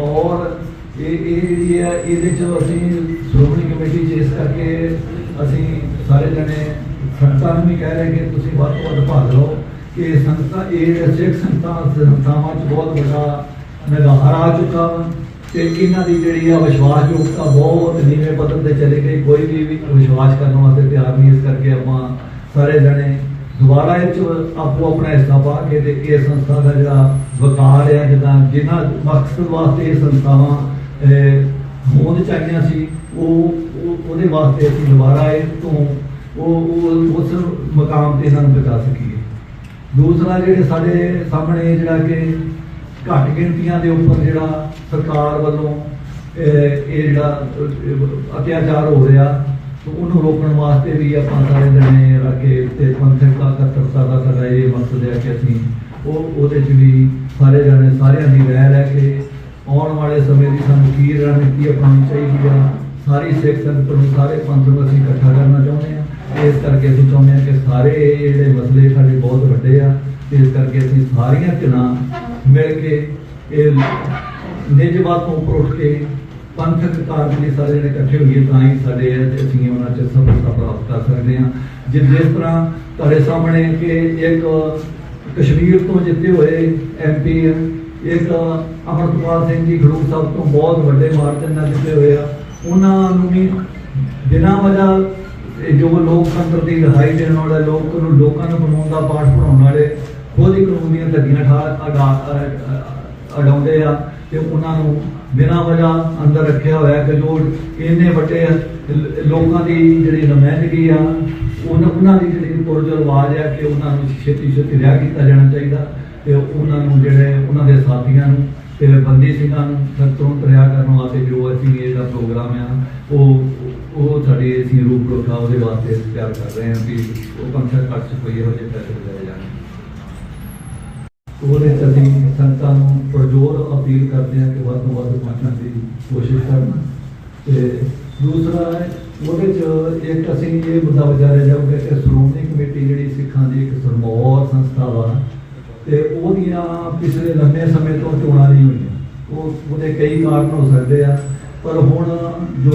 ਔਰ ਇਹ ਇਹ ਜਿਹੜੀ ਆ ਇਹਦੇ ਚ ਅਸੀਂ ਸ਼੍ਰੋਮਣੀ ਕਮੇਟੀ ਚ ਇਸ ਕਰਕੇ ਅਸੀਂ ਸਾਰੇ ਜਣੇ ਸੰਗਤਾਂ ਨੂੰ ਵੀ ਕਹਿ ਰਹੇ ਕਿ ਤੁਸੀਂ ਵੱਧ ਤੋਂ ਵੱਧ ਭਾਗ ਲਓ ਕਿ ਸੰਗਤਾਂ, ਇਹ ਸਿੱਖ ਸੰਗਤਾਂ ਸੰਸਥਾਵਾਂ ਚ ਬਹੁਤ ਵੱਡਾ ਨਿਗਾਰ ਆ ਚੁੱਕਾ ਵਾ ਤੇ ਇਹਨਾਂ ਦੀ ਜਿਹੜੀ ਆ ਵਿਸ਼ਵਾਸਯੋਗਤਾ ਬਹੁਤ ਨੀਵੇਂ ਪੱਧਰ ਤੇ ਚਲੇ ਗਈ। ਕੋਈ ਵੀ ਵੀ ਵਿਸ਼ਵਾਸ ਕਰਨ ਵਾਸਤੇ ਤਿਆਰ ਨਹੀਂ, ਇਸ ਕਰਕੇ ਆਪਾਂ ਸਾਰੇ ਜਣੇ ਦੁਬਾਰਾ ਇਹ ਚ ਆਪੋ ਆਪਣਾ ਹਿੱਸਾ ਪਾ ਕੇ ਤੇ ਇਹ ਸੰਸਥਾ ਦਾ ਜਿਹੜਾ ਵਕਾਰ ਹੈ ਜਿੱਦਾਂ ਜਿਨ੍ਹਾਂ ਮਕਸਦ ਵਾਸਤੇ ਇਹ ਸੰਸਥਾਵਾਂ ਅਹ, ਹੋਂਦ ਚਾਹੀਆਂ ਸੀ ਉਹ ਉਹ- ਉਹਦੇ ਵਾਸਤੇ ਅਸੀਂ ਦੁਬਾਰਾ ਇਹ ਤੋਂ ਉਹ ਉਸ ਮਕਾਮ ਤੇ ਇਹਨਾਂ ਨੂੰ ਪਹੁੰਚਾ ਸਕੀਏ। ਦੂਸਰਾ ਜਿਹੜੇ ਸਾਡੇ ਸਾਹਮਣੇ ਜਿਹੜਾ ਕਿ ਘੱਟ ਗਿਣਤੀਆਂ ਦੇ ਉੱਪਰ ਜਿਹੜਾ ਸਰਕਾਰ ਵੱਲੋਂ ਇਹ ਜਿਹੜਾ ਅਤਿਆਚਾਰ ਹੋ ਰਿਹਾ ਉਹਨੂੰ ਰੋਕਣ ਵਾਸਤੇ ਵੀ ਆਪਾਂ ਸਾਰੇ ਜਣੇ ਰਲ ਕੇ ਤੇ ਪੰਥਕ ਇਕੱਤਰਤਾ ਦਾ ਸਾਡਾ ਇਹ ਮਕਸਦ ਹੈ ਕਿ ਅਸੀਂ ਉਹ ਉਹਦੇ 'ਚ ਵੀ ਸਾਰੇ ਜਣੇ ਸਾਰਿਆਂ ਦੀ ਰਹਿ ਲੈ ਕੇ ਆਉਣ ਵਾਲੇ ਸਮੇਂ ਦੀ ਸਾਨੂੰ ਕੀ ਰਣਨੀਤੀ ਅਪਣਾਉਣੀ ਚਾਹੀਦੀ ਆ, ਸਾਰੀ ਸਿੱਖ ਸੰਗਤ ਨੂੰ ਸਾਰੇ ਪੰਥ ਨੂੰ ਅਸੀਂ ਇਕੱਠਾ ਕਰਨਾ ਚਾਹੁੰਦੇ ਆ। ਇਸ ਕਰਕੇ ਅਸੀਂ ਚਾਹੁੰਦੇ ਆ ਕਿ ਸਾਰੇ ਜਿਹੜੇ ਮਸਲੇ ਸਾਡੇ ਬਹੁਤ ਵੱਡੇ ਆ, ਇਸ ਕਰਕੇ ਅਸੀਂ ਸਾਰੀਆਂ ਧਿਰਾਂ ਮਿਲ ਕੇ ਇਹ ਨਿਜਵਾਦ ਤੋਂ ਉੱਪਰ ਉੱਠ ਕੇ ਪੰਥਕ ਧਾਰਮਿਕ ਸਾਰੇ ਜਿਹੜੇ ਇਕੱਠੇ ਹੋਈਏ ਤਾਂ ਹੀ ਸਾਡੇ ਅਸੀਂ ਉਹਨਾਂ ਚ ਸਫਲਤਾ ਪ੍ਰਾਪਤ ਕਰ ਸਕਦੇ ਹਾਂ। ਜਿਸ ਜਿਸ ਤਰ੍ਹਾਂ ਤੁਹਾਡੇ ਸਾਹਮਣੇ ਕਿ ਇੱਕ ਕਸ਼ਮੀਰ ਤੋਂ ਜਿੱਤੇ ਹੋਏ ਐਮਪੀ ਇੱਕ ਅਮਰਪਾਲ ਸਿੰਘ ਜੀ ਖਡੂਰ ਸਾਹਿਬ ਤੋਂ ਬਹੁਤ ਵੱਡੇ ਮਾਰਜਨ ਨਾਲ ਜਿੱਤੇ ਹੋਏ ਆ। ਉਹਨਾਂ ਨੂੰ ਵੀ ਬਿਨਾਂ ਵਜ੍ਹਾ ਜੋ ਲੋਕਤੰਤਰ ਦੀ ਰਿਹਾਈ ਦੇਣ ਵਾਲੇ ਲੋਕ ਨੂੰ ਲੋਕਾਂ ਨੂੰ ਕਾਨੂੰਨ ਦਾ ਪਾਠ ਪੜਾਉਣ ਵਾਲੇ ਖੁਦ ਹੀ ਕਾਨੂੰਨ ਦੀਆਂ ਧੱਗੀਆਂ ਠਾ ਅਡਾ ਅਡਾਉਂਦੇ ਆ। ਤੇ ਉਹਨਾਂ ਨੂੰ ਬਿਨਾਂ ਵਜ੍ਹਾ ਅੰਦਰ ਰੱਖਿਆ ਹੋਇਆ ਕਿ ਜੋ ਇੰਨੇ ਵੱਡੇ ਲੋਕਾਂ ਦੀ ਜਿਹੜੀ ਨੁਮਾਇੰਦਗੀ ਆ, ਉਹਨਾਂ ਉਹਨਾਂ ਦੀ ਜਿਹੜੀ ਪੁਰਜਲ ਹੈ ਕਿ ਉਹਨਾਂ ਨੂੰ ਛੇਤੀ ਛੇਤੀ ਰਿਹਾ ਕੀਤਾ ਜਾਣਾ ਚਾਹੀਦਾ ਤੇ ਉਹਨਾਂ ਨੂੰ ਜਿਹੜੇ ਉਹਨਾਂ ਦੇ ਸਾਥੀਆਂ ਨੂੰ ਤੇ ਬੰਦੀ ਸਿੰਘਾਂ ਨੂੰ ਫਿਰ ਤੁਰੰਤ ਰਿਹਾ ਕਰਨ ਵਾਸਤੇ ਜੋ ਅਸੀਂ ਇਹਦਾ ਪ੍ਰੋਗਰਾਮ ਆ, ਉਹ ਉਹ ਸਾਡੀ ਅਸੀਂ ਰੂਪ ਰੇਖਾ ਉਹਦੇ ਵਾਸਤੇ ਅਸੀਂ ਤਿਆਰ ਕਰ ਰਹੇ ਹਾਂ ਕਿ ਉਹ ਪੰਥਕ ਕੱਟ ਚ ਕੋਈ ਇਹੋ ਜਿਹੇ ਪੈਸੇ ਲਗਾਏ ਜਾਣ। ਉਹਦੇ ਚ ਅਸੀਂ ਸੰਤਾਂ ਨੂੰ ਪਰਜ਼ੋਰ ਅਪੀਲ ਕਰਦੇ ਹਾਂ ਕਿ ਵੱਧ ਤੋਂ ਵੱਧ ਪਹੁੰਚਣ ਦੀ ਕੋਸ਼ਿਸ਼ ਕਰਨ। ਤੇ ਦੂਸਰਾ ਹੈ, ਉਹਦੇ ਚ ਇੱਕ ਅਸੀਂ ਇਹ ਮੁੱਦਾ ਵਿਚਾਰਿਆ ਜਾਊਗਾ ਕਿ ਸ਼੍ਰੋਮਣੀ ਕਮੇਟੀ ਜਿਹੜੀ ਸਿੱਖਾਂ ਦੀ ਇੱਕ ਸਰਮੌਰ ਸੰਸਥਾ ਵਾ, ਤੇ ਉਹਦੀਆਂ ਪਿਛਲੇ ਲੰਮੇ ਸਮੇਂ ਤੋਂ ਚੋਣਾਂ ਨਹੀਂ ਹੋਈਆਂ। ਉਹ ਉਹਦੇ ਕਈ ਕਾਰਨ ਹੋ ਸਕਦੇ ਆ, ਪਰ ਹੁਣ ਜੋ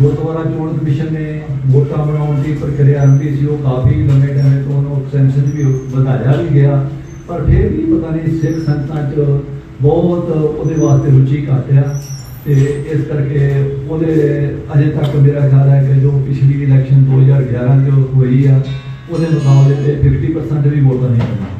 ਗੁਰਦੁਆਰਾ ਚੋਣ ਕਮਿਸ਼ਨ ਨੇ ਵੋਟਾਂ ਬਣਾਉਣ ਦੀ ਪ੍ਰਕਿਰਿਆ ਆਰੰਭੀ ਸੀ, ਉਹ ਕਾਫੀ ਲੰਮੇ ਟਾਈਮ ਤੋਂ ਉਹਨੂੰ ਐਕਸਟੈਂਸ਼ਨ ਵੀ ਵਧਾਇਆ ਵੀ ਗਿਆ। ਪਰ ਫਿਰ ਵੀ ਪਤਾ ਨਹੀਂ ਸਿੱਖ ਸੰਗਤਾਂ 'ਚ ਬਹੁਤ ਉਹਦੇ ਵਾਸਤੇ ਰੁਚੀ ਘੱਟ ਆ ਤੇ ਇਸ ਕਰਕੇ ਉਹਦੇ ਅਜੇ ਤੱਕ ਮੇਰਾ ਖਿਆਲ ਹੈ ਕਿ ਜੋ ਪਿਛਲੀ ਇਲੈਕਸ਼ਨ 2011 ਜੋ ਹੋਈ ਆ, ਉਹਦੇ ਮੁਕਾਬਲੇ ਤੇ 50% ਵੀ ਵੋਟਾਂ ਨਹੀਂ ਪਈਆਂ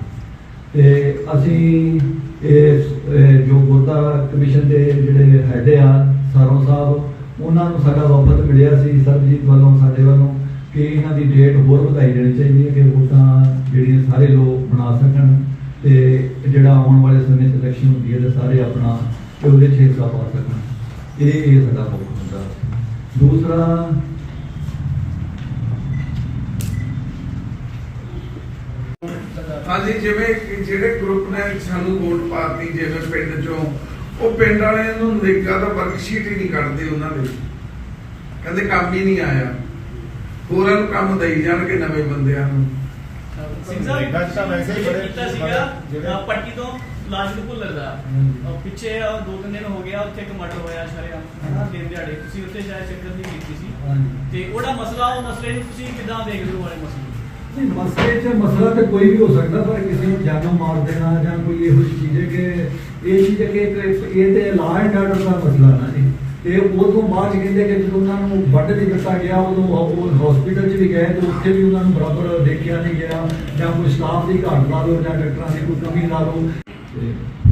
ਤੇ ਅਸੀਂ ਇਹ ਜੋ ਗੋਤਾ ਕਮਿਸ਼ਨ ਦੇ ਜਿਹੜੇ ਹੈਡ ਆ, ਸਰੋਂ ਸਾਹਿਬ, ਉਹਨਾਂ ਨੂੰ ਸਾਡਾ ਵਫਦ ਮਿਲਿਆ ਸੀ, ਸਰਬਜੀਤ ਵੱਲੋਂ, ਸਾਡੇ ਵੱਲੋਂ ਕਿ ਇਹਨਾਂ ਦੀ ਡੇਟ ਹੋਰ ਵਧਾਈ ਦੇਣੀ ਚਾਹੀਦੀ ਹੈ ਕਿ ਵੋਟਾਂ ਜਿਹੜੀਆਂ ਸਾਰੇ ਲੋਕ ਬਣਾ ਸਕਣ। ਤੇ ਜਿਹੜਾ ਆਉਣ ਵਾਲੇ ਸਮੇਂ 'ਚ ਇਲੈਕਸ਼ਨ ਹੁੰਦੀ ਹੈ ਤੇ ਸਾਰੇ ਆਪਣਾ ਤੇ ਉਹਦੇ 'ਚ ਹਿੱਸਾ ਪਾ ਸਕਣ। ਇਹ ਇਹ ਸਾਡਾ ਮੁੱਖ ਮੁੱਦਾ ਦੂਸਰਾ, ਹਾਂਜੀ, ਜਿਵੇਂ ਜਿਹੜੇ ਗਰੁੱਪ ਨੇ ਸਾਨੂੰ ਵੋਟ ਪਾਤੀ ਜਿਵੇਂ ਪਿੰਡ ਚੋਂ, ਉਹ ਪਿੰਡ ਵਾਲਿਆਂ ਨੂੰ ਨਰੇਗਾ ਦਾ ਵਰਕਸ਼ੀਟ ਹੀ ਨਹੀਂ ਕੱਢਦੇ ਉਹਨਾਂ ਦੇ। ਕਹਿੰਦੇ ਕੰਮ ਹੀ ਨਹੀਂ ਆਇਆ। ਹੋਰਾਂ ਨੂੰ ਕੰਮ ਦੇਈ ਜਾਣਗੇ ਨਵੇਂ ਬੰਦਿਆਂ ਨੂੰ। ਸਿੰਘ ਸਾਹਿਬ ਨਰੇਗਾ 'ਚ ਤਾਂ ਵੈਸੇ ਹੀ ਬੜੇ- ਕੀਤਾ ਸੀਗਾ ਜਿਹੜੇ- ਅਹ ਪੱਟੀ ਤੋਂ ਲਾਸ਼ ਨੂੰ ਭੁੱਲਰ ਦਾ। ਹਮ। ਅਹ ਪਿੱਛੇ ਅਹ ਦੋ ਤਿੰਨ ਦਿਨ ਹੋ ਗਿਆ ਉੱਥੇ ਇੱਕ ਮਰਡਰ ਹੋਇਆ ਸ਼ਰੇਆਮ ਹਨਾ ਦਿਨ ਦਿਹਾੜੇ। ਤੁਸੀਂ ਉੱਥੇ ਸ਼ਾਇਦ ਚੱਕਰ ਨਹੀਂ ਕੀਤੀ ਸੀ। ਤੇ ਉਹਦਾ ਮਸਲਾ ਉਹ ਮਸਲੇ ਨੂੰ ਤੁਸੀਂ ਕਿਦਾਂ ਦੇਖਦੇ ਹੋ ਵਾਲੇ ਮਸਲੇ ਨੂੰ? ਨਹੀਂ ਮਸਲੇ 'ਚ ਮਸਲਾ ਤਾਂ ਕੋਈ ਵੀ ਹੋ ਸਕਦਾ ਪਰ ਕਿਸੇ ਨੂੰ ਜਾਨੋਂ ਮਾਰ ਦੇਣਾ ਜਾਂ ਕੋਈ ਇਹੋ ਜਿਹੀ ਚੀਜ਼ ਹੈ ਕਿ ਇਹ ਚੀਜ਼ ਹੈ ਕਿ ਇੱਕ- ਇਹ ਤੇ ਲਾ ਐਂਡ ਆਰਡਰ ਦਾ ਮਸਲਾ ਨਾ ਜੀ। ਇਹ ਉਦੋਂ ਬਾਅਦ 'ਚ ਕਹਿੰਦੇ ਕਿ ਜਦੋਂ ਉਹਨਾਂ ਨੂੰ ਵੱਢ ਨਹੀਂ ਦਿੱਤਾ ਗਿਆ, ਉਦੋਂ ਉਹ ਹਸਪੀਟਲ 'ਚ ਵੀ ਗਏ ਤੇ ਉੱਥੇ ਵੀ ਉਹਨਾਂ ਨੂੰ ਬਰਾਬਰ ਦੇਖਿਆ ਨਹੀਂ ਗਿਆ ਜਾਂ ਕੋਈ ਸਟਾਫ ਦੀ ਘਾਟ ਲਾ ਲਓ ਜਾਂ ਡਾਕਟਰਾਂ ਦੀ ਕੋਈ ਕਮੀ ਲਾ ਲਓ।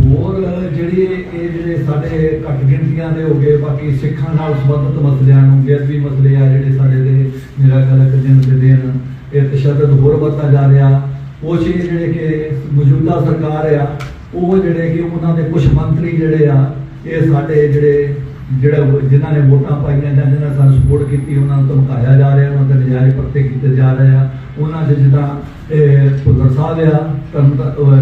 ਹੋਰ ਜਿਹੜੀ ਇਹ ਜਿਹੜੇ ਸਾਡੇ ਘੱਟ ਗਿਣਤੀਆਂ ਦੇ ਹੋ ਗਏ, ਬਾਕੀ ਸਿੱਖਾਂ ਨਾਲ ਸੰਬੰਧਿਤ ਮਸਲਿਆਂ ਨੂੰ, ਬੇਅਦਬੀ ਮਸਲੇ ਆ ਜਿਹੜੇ ਸਾਡੇ ਦੇ, ਮੇਰਾ ਖਿਆਲ ਦਿਨ ਦੇ ਦਿਨ ਇਹ ਤਸ਼ੱਦਦ ਹੋਰ ਵੱਧਦਾ ਜਾ ਰਿਹਾ। ਕੁਛ ਇਹ ਜਿਹੜੇ ਕਿ ਮੌਜੂਦਾ ਸਰਕਾਰ ਆ, ਉਹ ਜਿਹੜੇ ਕਿ ਉਹਨਾਂ ਦੇ ਕੁਝ ਮੰਤਰੀ ਜਿਹੜੇ ਆ, ਇਹ ਸਾਡੇ ਜਿਹੜੇ ਜਿਹੜਾ ਉਹ- ਜਿਨ੍ਹਾਂ ਨੇ ਵੋਟਾਂ ਪਾਈਆਂ ਜਾਂ ਜਿਨ੍ਹਾਂ ਨੇ ਸਾਨੂੰ ਸਪੋਰਟ ਕੀਤੀ, ਉਹਨਾਂ ਨੂੰ ਧਮਕਾਇਆ ਜਾ ਰਿਹਾ, ਉਹਨਾਂ ਦੇ ਨਜਾਇਜ਼ ਪਰਤੇ ਕੀਤੇ ਜਾ ਰਹੇ ਆ। ਉਹਨਾਂ ਦੇ ਜਿੱਦਾਂ, ਇਹ ਭੁੱਲਰ ਸਾਹਿਬ ਆ ਧਰਮ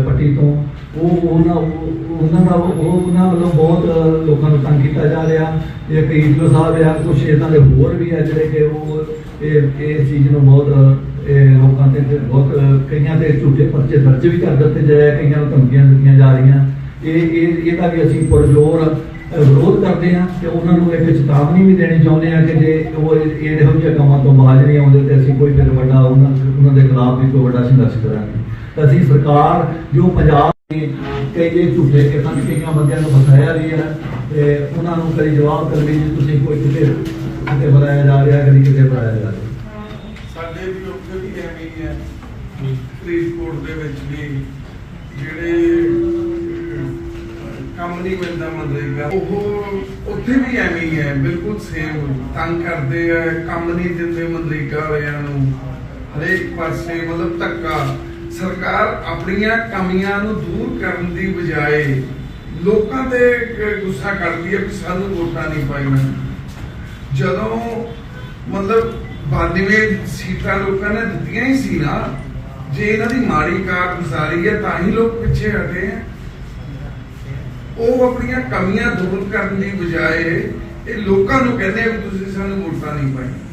ਪੱਟੀ ਤੋਂ, ਉਹ ਉਹਨਾਂ ਉਹਨਾਂ ਦਾ, ਉਹ ਉਹਨਾਂ ਵੱਲੋਂ ਬਹੁਤ ਲੋਕਾਂ ਨੂੰ ਤੰਗ ਕੀਤਾ ਜਾ ਰਿਹਾ। ਇੱਕ ਈਦਲੋ ਸਾਹਿਬ ਆ ਕੁਝ ਇਹਨਾਂ ਦੇ ਹੋਰ ਵੀ ਆ ਜਿਹੜੇ ਕਿ ਉਹ, ਇਹ ਇਸ ਚੀਜ਼ ਨੂੰ ਬਹੁਤ ਲੋਕਾਂ ਤੇ ਬਹੁਤ ਕਈਆਂ ਤੇ ਝੂਠੇ ਪਰਚੇ ਦਰਜ ਵੀ ਕਰ ਦਿੱਤੇ ਜਾਏ ਕਈਆਂ ਨੂੰ ਧਮਕੀਆਂ ਦਿੱਤੀਆਂ ਜਾ ਰਹੀਆਂ। ਇਹ ਇਹ, ਇਹਦਾ ਵੀ ਅਸੀਂ ਪੁਰਜੋਰ ਵਿਰੋਧ ਕਰਦੇ ਹਾਂ ਤੇ ਉਹਨਾਂ ਨੂੰ ਇੱਕ ਚੇਤਾਵਨੀ ਵੀ ਦੇਣੀ ਚਾਹੁੰਦੇ ਹਾਂ ਕਿ ਜੇ ਉਹ ਇਹੋ ਜਿਹੇ ਕੰਮਾਂ ਤੋਂ ਬਾਜ ਨਹੀਂ ਆਉਂਦੇ ਤੇ ਅਸੀਂ ਕੋਈ ਫਿਰ ਵੱਡਾ ਉਹਨਾਂ ਉਹਨਾਂ ਦੇ ਖਿਲਾਫ ਵੀ ਕੋਈ ਵੱਡਾ ਸੰਘਰਸ਼ ਕਰਾਂਗੇ। ਅਸੀਂ ਸਰਕਾਰ, ਜੋ ਪੰਜਾਬ ਦੇ ਕਈ ਝੂਠੇ ਕਿਸਾਂ ਕਈਆਂ ਬੰਦਿਆਂ ਨੂੰ ਫਸਾਇਆ ਵੀ ਹੈ ਤੇ ਉਹਨਾਂ ਨੂੰ ਕਦੀ ਜਵਾਬ ਕਰ ਵੀ ਤੁਸੀਂ ਕੋਈ ਕਿਤੇ ਕਿਤੇ ਬਣਾਇਆ ਜਾ ਰਿਹਾ, ਕਦੀ ਕਿਤੇ ਬਣਾਇਆ ਜਾ ਰਿਹਾ। ਸਾਡੇ ਵੀ ਉੱਥੇ ਵੀ ਐਵੇਂ ਹੀ ਹੈ। ਫਰੀਦਕੋਟ ਦੇ ਵਿੱਚ ਵੀ ਜਿਹੜੇ ਨਹੀਂ ਮਿਲਦਾ ਮਨਰੇਗਾ ਉਹ ਉੱਥੇ ਵੀ ਐਵੇਂ ਹੀ ਹੈ, ਬਿਲਕੁਲ ਸੇਮ ਤੰਗ ਕਰਦੇ ਆ, ਕੰਮ ਨਹੀਂ ਦਿੰਦੇ ਮਨਰੇਗਾ ਵਾਲਿਆਂ ਨੂੰ। ਹਰੇਕ ਪਾਸੇ ਮਤਲਬ ਧੱਕਾ। ਸਰਕਾਰ ਆਪਣੀਆਂ ਕਮੀਆਂ ਨੂੰ ਦੂਰ ਕਰਨ ਦੀ ਬਜਾਏ ਲੋਕਾਂ ਤੇ ਗੁੱਸਾ ਕਰਦੀ ਹੈ ਕਿ ਸਾਨੂੰ ਵੋਟਾਂ ਨਹੀਂ ਪਾਈਆਂ। ਜਦੋਂ ਮਤਲਬ 92 ਸੀਟਾਂ ਲੋਕਾਂ ਨੇ ਦਿੱਤੀਆਂ ਹੀ ਸੀ ਨਾ, ਜੇ ਇਹਨਾਂ ਦੀ ਮਾੜੀ ਕਾਰਗੁਜ਼ਾਰੀ ਹੈ, ਤਾਂ ਹੀ ਲੋਕ ਪਿੱਛੇ ਹਟੇ ਆ ਉਹ ਆਪਣੀਆਂ ਕਮੀਆਂ ਦੂਰ ਕਰਨ ਦੀ ਬਜਾਏ ਇਹ ਲੋਕਾਂ ਨੂੰ ਕਹਿੰਦੇ ਆ ਵੀ ਤੁਸੀਂ ਸਾਨੂੰ ਵੋਟਾਂ ਨਹੀਂ ਪਾਈਆਂ।